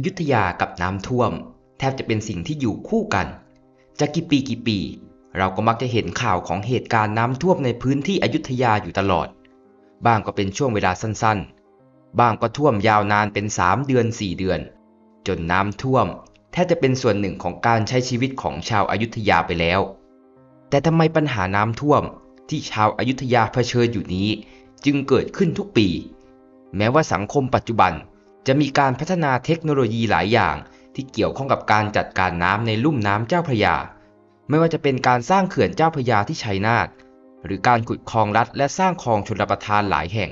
อยุธยากับน้ำท่วม แทบจะเป็นสิ่งที่อยู่คู่กัน จะกี่ปีกี่ปี เราก็มักจะเห็นข่าวของเหตุการณ์น้ำท่วมในพื้นที่อยุธยาอยู่ตลอด บ้างก็เป็นช่วงเวลาสั้นๆ บ้างก็ท่วมยาวนานเป็น 3 เดือน 4 เดือน จนน้ำท่วม แทบจะเป็นส่วนหนึ่งของการใช้ชีวิตของชาวอายุทยาไปแล้ว แต่ทำไมปัญหาน้ำท่วมที่ชาวอายุทยาเผชิญอยู่นี้ จึงเกิดขึ้นทุกปี แม้ว่าสังคมปัจจุบัน จะมีการพัฒนาเทคโนโลยีหลายอย่าง ที่เกี่ยวข้องกับการจัดการน้ำในลุ่มน้ำเจ้าพระยา ไม่ว่าจะเป็นการสร้างเขื่อนเจ้าพระยาที่ชัยนาทหรือการขุดคลองลัดและสร้างคลองชลประทานหลายแห่ง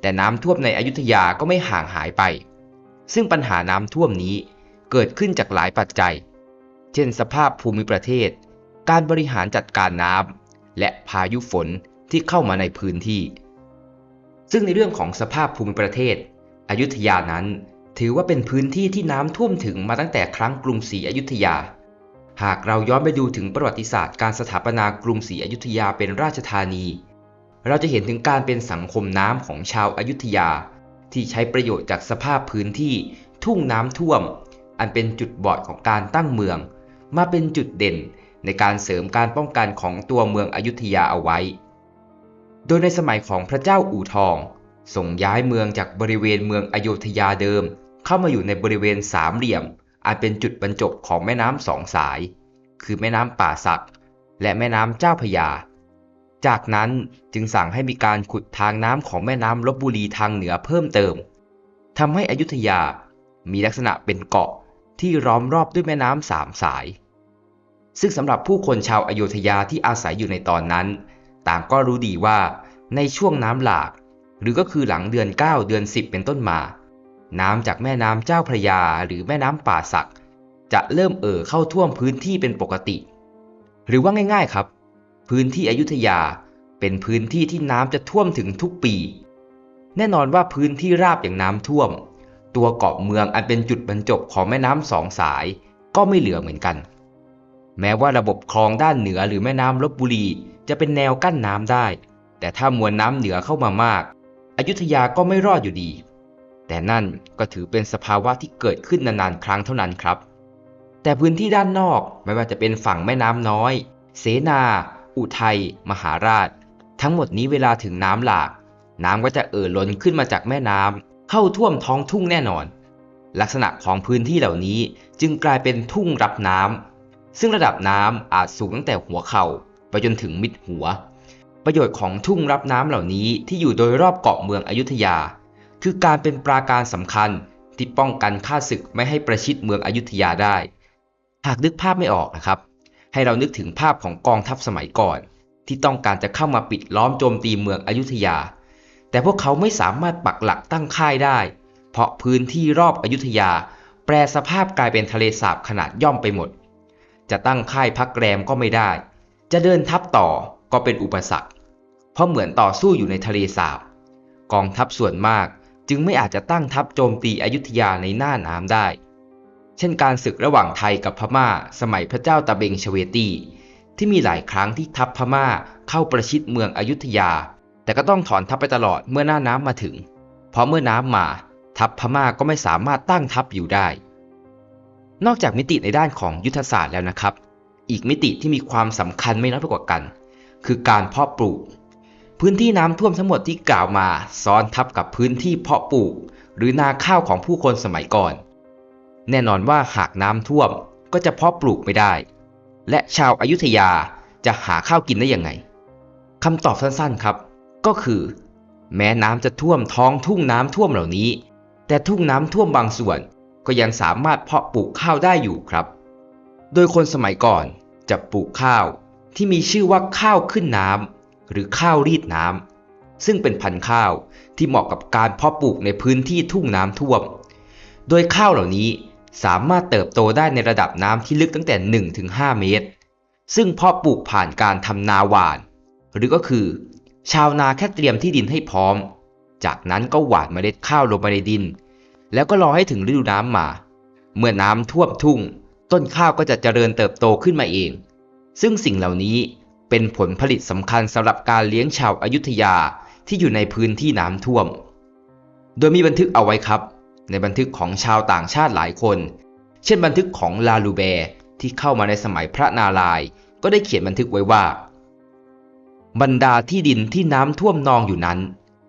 แต่น้ำท่วมในอยุธยาก็ไม่ห่างหายไป ซึ่งปัญหาน้ำท่วมนี้เกิดขึ้นจากหลายปัจจัย เช่นสภาพภูมิประเทศ การบริหารจัดการน้ำและพายุฝนที่เข้ามาในพื้นที่ ซึ่งในเรื่องของสภาพภูมิประเทศ อยุธยานั้น ถือว่าเป็นพื้นที่ที่น้ำท่วมถึงมาตั้งแต่ครั้งกรุงศรีอยุธยา หากเราย้อนไปดูถึงประวัติศาสตร์การสถาปนากรุงศรีอยุธยาเป็นราชธานี เราจะเห็นถึงการเป็นสังคมน้ำของชาวอายุทยา ที่ใช้ประโยชน์จากสภาพพื้นที่ทุ่งน้ำท่วม อันเป็นจุดบอดของการตั้งเมือง มาเป็นจุดเด่นในการเสริมการป้องกันของตัวเมืองอยุธยาเอาไว้ โดยในสมัยของพระเจ้าอู่ทอง ส่งย้ายเมืองจากบริเวณเมืองอโยธยาเดิม เข้ามาอยู่ในบริเวณสามเหลี่ยม อันเป็นจุดบรรจบของแม่น้ำสองสาย คือแม่น้ำป่าสัก และแม่น้ำเจ้าพยา จากนั้นจึงสั่งให้มีการขุดทางน้ำของแม่น้ำลบบุรีทางเหนือเพิ่มเติมทำให้อยุธยามีลักษณะเป็นเกาะที่ล้อมรอบด้วยแม่น้ำสามสาย ซึ่งสำหรับผู้คนชาวอโยธยาที่อาศัยอยู่ในตอนนั้น ต่างก็รู้ดีว่าในช่วงน้ำหลาก หรือก็คือหลังเดือน 9 เดือน 10 เป็นต้นมา น้ำจากแม่น้ำเจ้าพระยาหรือแม่น้ำป่าสัก จะเริ่มเอ่อเข้าท่วมพื้นที่เป็นปกติ หรือว่าง่ายๆครับ พื้นที่อยุธยาเป็นพื้นที่ที่น้ำจะท่วมถึงทุกปี แน่นอนว่าพื้นที่ราบอย่างน้ำท่วม ตัวเกาะเมืองอันเป็นจุดบรรจบของแม่น้ำสองสาย ก็ไม่เหลือเหมือนกัน แม้ว่าระบบคลองด้านเหนือหรือแม่น้ำลบบุรีจะเป็นแนวกั้นน้ำได้ แต่ถ้ามวลน้ำเหนือเข้ามามาก อยุธยาก็ไม่รอดอยู่ดี แต่นั่นก็ถือเป็นสภาวะที่เกิดขึ้นนานๆครั้งเท่านั้นครับ แต่พื้นที่ด้านนอกไม่ว่าจะเป็นฝั่งแม่น้ำน้อย เสนา อุทัย มหาราช ทั้งหมดนี้เวลาถึงน้ำหลาก น้ำก็จะเอ่อล้นขึ้นมาจากแม่น้ำเข้าท่วมท้องทุ่งแน่นอน ลักษณะของพื้นที่เหล่านี้จึงกลายเป็นทุ่งรับน้ำซึ่งระดับน้ำอาจสูงตั้งแต่หัวเข่าไปจนถึงมิดหัว ประโยชน์ของทุ่งรับน้ำเหล่านี้ที่อยู่โดยรอบเกาะเมืองอยุธยา คือการเป็นปราการสำคัญที่ป้องกันข้าศึกไม่ให้ประชิดเมืองอยุธยาได้ หากนึกภาพไม่ออกนะครับ ให้เรานึกถึงภาพของกองทัพสมัยก่อน ที่ต้องการจะเข้ามาปิดล้อมโจมตีเมืองอยุธยา แต่พวกเขาไม่สามารถปักหลักตั้งค่ายได้ เพราะพื้นที่รอบอยุธยา แปรสภาพกลายเป็นทะเลสาบขนาดย่อมไปหมด จะตั้งค่ายพักแรมก็ไม่ได้ จะเดินทัพต่อ ก็เป็นอุปสรรค เพราะเหมือนต่อสู้อยู่ในทะเลสาบ กองทัพส่วนมากจึงไม่อาจจะตั้งทัพโจมตีอยุธยาในหน้าน้ำได้ เช่นการศึกระหว่างไทยกับพม่า สมัยพระเจ้าตะเบงชเวตี ที่มีหลายครั้งที่ทัพพม่าเข้าประชิดเมืองอยุธยา แต่ก็ต้องถอนทัพไปตลอดเมื่อหน้าน้ำมาถึง เพราะเมื่อน้ำมา ทัพพม่าก็ไม่สามารถตั้งทัพอยู่ได้ นอกจากมิติในด้านของยุทธศาสตร์แล้วนะครับ อีกมิติที่มีความสำคัญไม่น้อยไปกว่ากัน คือการเพาะปลูก พื้นที่น้ำท่วมทั้งหมดที่กล่าวมาซ้อนทับกับพื้นที่เพาะปลูก หรือนาข้าวของผู้คนสมัยก่อน แน่นอนว่าหากน้ำท่วมก็จะเพาะปลูกไม่ได้ และชาวอายุทยาจะหาข้าวกินได้ยังไงคำตอบสั้นๆครับ ก็คือ แม้น้ำจะท่วมท้องทุ่งน้ำท่วมเหล่านี้ แต่ทุ่งน้ำท่วมบางส่วนก็ยังสามารถเพาะปลูกข้าวได้อยู่ครับ โดยคนสมัยก่อนจะปลูกข้าว ที่มีชื่อว่าข้าวขึ้นน้ำหรือข้าวรีดน้ำซึ่งเป็นพันธุ์ข้าวที่เหมาะกับการเพาะปลูกในพื้นที่ทุ่งน้ำท่วม โดยข้าวเหล่านี้สามารถเติบโตได้ในระดับน้ำที่ลึกตั้งแต่ 1-5 เมตร ซึ่งเพาะปลูกผ่านการทำนาหวาน หรือก็คือ ชาวนาแค่เตรียมที่ดินให้พร้อม จากนั้นก็หว่านเมล็ดข้าวลงไปในดิน แล้วก็รอให้ถึงฤดูน้ำมา เมื่อน้ำท่วมทุ่ง ต้นข้าวก็จะเจริญเติบโตขึ้นมาเอง ซึ่งสิ่งเหล่านี้เป็นผลผลิตสำคัญสำหรับการเลี้ยงชาวอายุทยาที่อยู่ในพื้นที่น้ำท่วม โดยมีบันทึกเอาไว้ครับ ในบันทึกของชาวต่างชาติหลายคน เช่นบันทึกของลาลูแบร์ที่เข้ามาในสมัยพระนารายก็ได้เขียนบันทึกไว้ว่า บรรดาที่ดินที่น้ำท่วมนองอยู่นั้น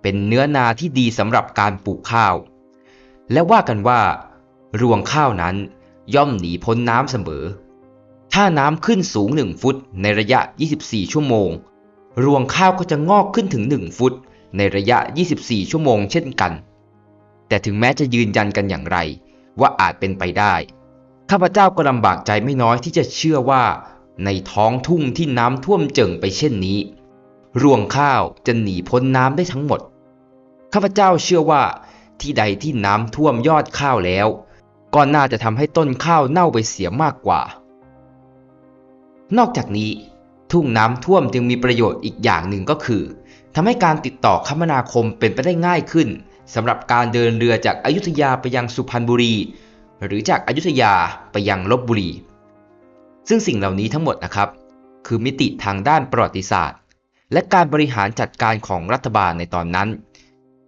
เป็นเนื้อนาที่ดีสำหรับการปลูกข้าว และว่ากันว่า รวงข้าวนั้นย่อมหนีพ้นน้ำเสมอ ถ้าน้ำขึ้นสูง 1 ฟุต ในระยะ 24 ชั่วโมง รวงข้าวก็จะงอกขึ้นถึง 1 ฟุต ในระยะ 24 ชั่วโมงเช่นกัน แต่ถึงแม้จะยืนยันกันอย่างไร ว่าอาจเป็นไปได้ ข้าพเจ้าก็ลำบากใจไม่น้อยที่จะเชื่อว่า ในท้องทุ่งที่น้ำท่วมเจิ่งไปเช่นนี้ รวงข้าวจะหนีพ้นน้ำได้ทั้งหมด ข้าพเจ้าเชื่อว่า ที่ใดที่น้ำท่วมยอดข้าวแล้ว ก็น่าจะทำให้ต้นข้าวเน่าไปเสียมากกว่า นอกจากนี้ ทุ่งน้ำท่วมจึงมีประโยชน์อีกอย่างหนึ่งก็คือทำให้การติดต่อคมนาคมเป็นไปได้ง่ายขึ้นสำหรับการเดินเรือจากอายุทยาไปยังสุพรรณบุรี หรือจากอายุทยาไปยังลบบุรี ซึ่งสิ่งเหล่านี้ทั้งหมดนะครับ คือมิติทางด้านประวัติศาสตร์ และการบริหารจัดการของรัฐบาลในตอนนั้น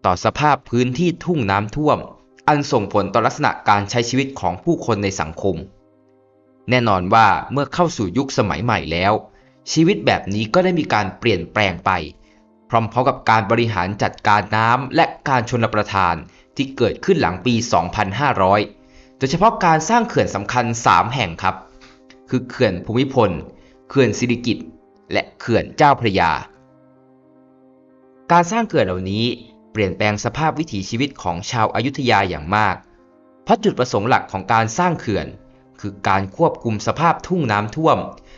ต่อสภาพพื้นที่ทุ่งน้ำท่วม อันส่งผลต่อลักษณะการใช้ชีวิตของผู้คนในสังคม แน่นอนว่าเมื่อเข้าสู่ยุคสมัยใหม่แล้ว ชีวิตแบบนี้ก็ได้มีการเปลี่ยนแปลงไป พร้อมๆกับการบริหารจัดการน้ำและการชนประทานที่เกิดขึ้นหลังปี 2500 โดยเฉพาะการสร้างเขื่อนสำคัญ 3 แห่งครับ คือเขื่อนภูมิพล เขื่อนสิริกิตและเขื่อนเจ้าพระยา การสร้างเขื่อนเหล่านี้เปลี่ยนแปลงสภาพวิถีชีวิตของชาวอายุทยาอย่างมาก เพราะจุดประสงค์หลักของการสร้างเขื่อน คือการควบคุมสภาพทุ่งน้ำท่วม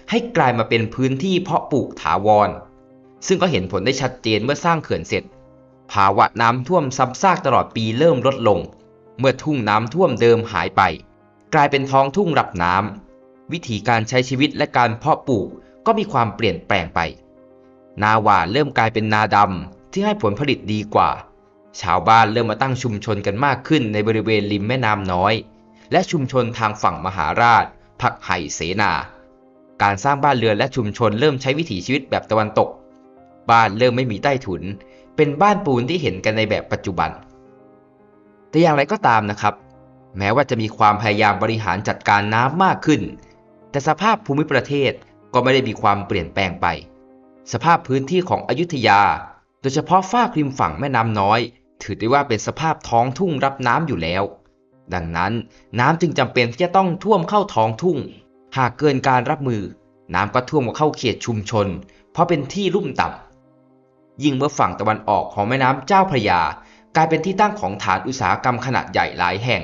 ให้กลายมาเป็นพื้นที่เพาะปลูกถาวร ซึ่งก็เห็นผลได้ชัดเจนเมื่อสร้างเขื่อนเสร็จ ภาวะน้ำท่วมซ้ำซากตลอดปีเริ่มลดลง เมื่อทุ่งน้ำท่วมเดิมหายไป กลายเป็นท้องทุ่งรับน้ำวิธีการใช้ชีวิตและการเพาะปลูกก็มีความเปลี่ยนแปลงไป นาหวานเริ่มกลายเป็นนาดำที่ให้ผลผลิตดีกว่า ชาวบ้านเริ่มมาตั้งชุมชนกันมากขึ้นในบริเวณริมแม่น้ำน้อย และชุมชนทางฝั่งมหาราชผักไห่เสนา การสร้างบ้านเรือนและชุมชนเริ่มใช้วิถีชีวิตแบบตะวันตก บ้านเริ่มไม่มีใต้ถุน เป็นบ้านปูนที่เห็นกันในแบบปัจจุบัน แต่อย่างไรก็ตามนะครับ แม้ว่าจะมีความพยายามบริหารจัดการน้ำมากขึ้น แต่สภาพภูมิประเทศก็ไม่ได้มีความเปลี่ยนแปลงไป สภาพพื้นที่ของอยุธยา โดยเฉพาะฝ้ากริมฝั่งแม่น้ำน้อย ถือได้ว่าเป็นสภาพท้องทุ่งรับน้ำอยู่แล้ว ดังนั้นน้ำจึงจำเป็นที่จะต้องท่วมเข้าท้องทุ่ง หากเกินการรับมือ น้ำก็ท่วมเข้าเขตชุมชน เพราะเป็นที่ลุ่มต่ำยิ่งเมื่อฝั่งตะวันออกของแม่น้ำเจ้าพระยา กลายเป็นที่ตั้งของฐานอุตสาหกรรมขนาดใหญ่หลายแห่ง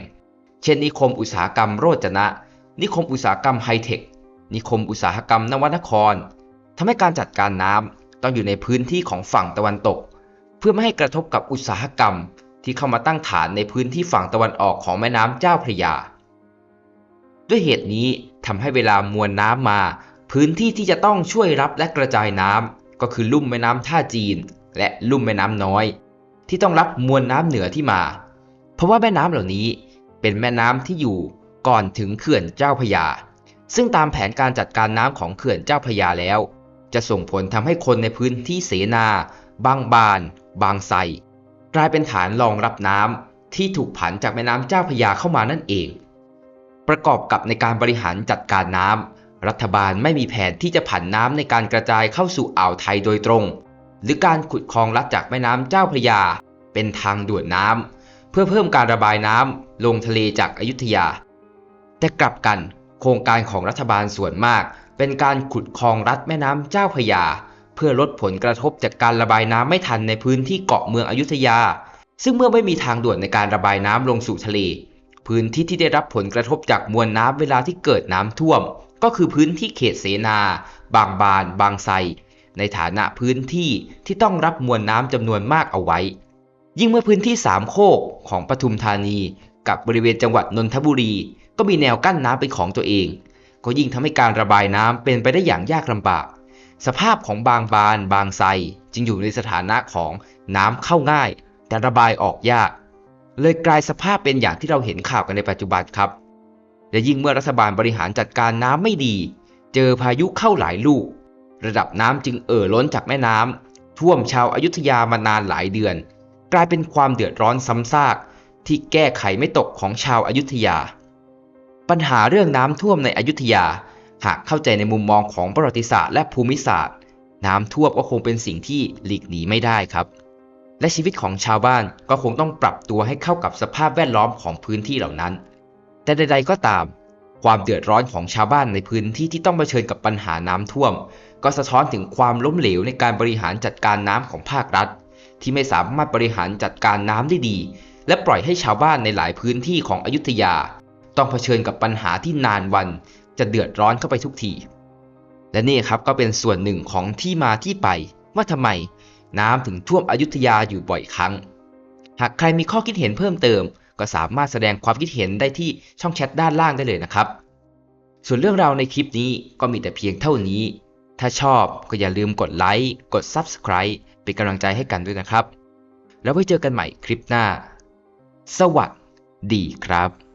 เช่นนิคมอุตสาหกรรมโรจนะ นิคมอุตสาหกรรมไฮเทค นิคมอุตสาหกรรมนวนครทำให้การจัดการน้ำต้องอยู่ในพื้นที่ของฝั่งตะวันตก เพื่อไม่ให้กระทบกับอุตสาหกรรม ที่เข้ามาตั้งฐานในพื้นที่ฝั่งตะวันออกของแม่น้ำเจ้าพระยา ด้วยเหตุนี้ทำให้เวลามวลน้ำมา พื้นที่ที่จะต้องช่วยรับและกระจายน้ำก็คือลุ่มแม่น้ำท่าจีน และลุ่มแม่น้ำน้อย ที่ต้องรับมวลน้ำเหนือที่มา เพราะว่าแม่น้ำเหล่านี้เป็นแม่น้ำที่อยู่ก่อนถึงเขื่อนเจ้าพระยา ซึ่งตามแผนการจัดการน้ำของเขื่อนเจ้าพระยาแล้ว จะส่งผลทำให้คนในพื้นที่เสนา บางบาน บางไทร กลายเป็นฐานรองรับน้ำที่ถูกผันจากแม่น้ำเจ้าพระยาเข้ามานั่นเอง ประกอบกับในการบริหารจัดการน้ำรัฐบาลไม่มีแผนที่จะผันน้ำในการกระจายเข้าสู่อ่าวไทยโดยตรง หรือการขุดคลองลัดจากแม่น้ำเจ้าพระยา เป็นทางด่วนน้ำเพื่อเพิ่มการระบายน้ำลงทะเลจากอยุธยา แต่กลับกันโครงการของรัฐบาลส่วนมาก เป็นการขุดคลองรัดแม่น้ำเจ้าพระยา พื่อลดผลกระทบจากการระบายน้ำไม่ทันในพื้นที่เกาะเมืองอยุธยา ซึ่งเมื่อไม่มีทางด่วนในการระบายน้ำลงสู่ทะเล พื้นที่ที่ได้รับผลกระทบจากมวลน้ำเวลาที่เกิดน้ำท่วม ก็คือพื้นที่เขตเสนา บางบาน บางไทรในฐานะพื้นที่ที่ต้องรับมวลน้ำจำนวนมากเอาไว้ ยิ่งเมื่อพื้นที่สามโคกของปทุมธานี กับบริเวณจังหวัดนนทบุรี ก็มีแนวกั้นน้ำเป็นของตัวเอง ก็ยิ่งทำให้การระบายน้ำเป็นไปได้อย่างยากลำบาก สภาพของบางบานบางไทรจึงอยู่ในสถานะของน้ำเข้าง่าย แต่ระบายออกยาก เลยกลายสภาพเป็นอย่างที่เราเห็นข่าวกันในปัจจุบันครับ และยิ่งเมื่อรัฐบาลบริหารจัดการน้ำไม่ดี เจอพายุเข้าหลายลูก ระดับน้ำจึงเอ่อล้นจากแม่น้ำท่วมชาวอายุทยามานานหลายเดือน กลายเป็นความเดือดร้อนซ้ำซากที่แก้ไขไม่ตกของชาวอายุทยา ปัญหาเรื่องน้ำท่วมในอยุธยา หากเข้าใจในมุมมองของประวัติศาสตร์และภูมิศาสตร์ น้ำท่วมก็คงเป็นสิ่งที่หลีกหนีไม่ได้ครับ และชีวิตของชาวบ้านก็คงต้องปรับตัวให้เข้ากับสภาพแวดล้อมของพื้นที่เหล่านั้น แต่ใด ๆ ก็ตาม ความเดือดร้อนของชาวบ้านในพื้นที่ที่ต้องเผชิญกับปัญหาน้ำท่วม ก็สะท้อนถึงความล้มเหลวในการบริหารจัดการน้ำของภาครัฐ ที่ไม่สามารถบริหารจัดการน้ำได้ดี และปล่อยให้ชาวบ้านในหลายพื้นที่ของอยุธยา ต้องเผชิญกับปัญหาที่นานวัน จะเดือดร้อนเข้าไปทุกที และนี่ครับก็เป็นส่วนหนึ่งของที่มาที่ไป ว่าทำไมน้ำถึงท่วมอยุธยาอยู่บ่อยครั้ง หากใครมีข้อคิดเห็นเพิ่มเติม ก็สามารถแสดงความคิดเห็นได้ที่ช่องแชทด้านล่างได้เลยนะครับ ส่วนเรื่องราวในคลิปนี้ก็มีแต่เพียงเท่านี้ ถ้าชอบก็อย่าลืมกดไลค์ กด Subscribe เป็นกำลังใจให้กันด้วยนะครับ แล้วไว้เจอกันใหม่คลิปหน้า สวัสดีครับ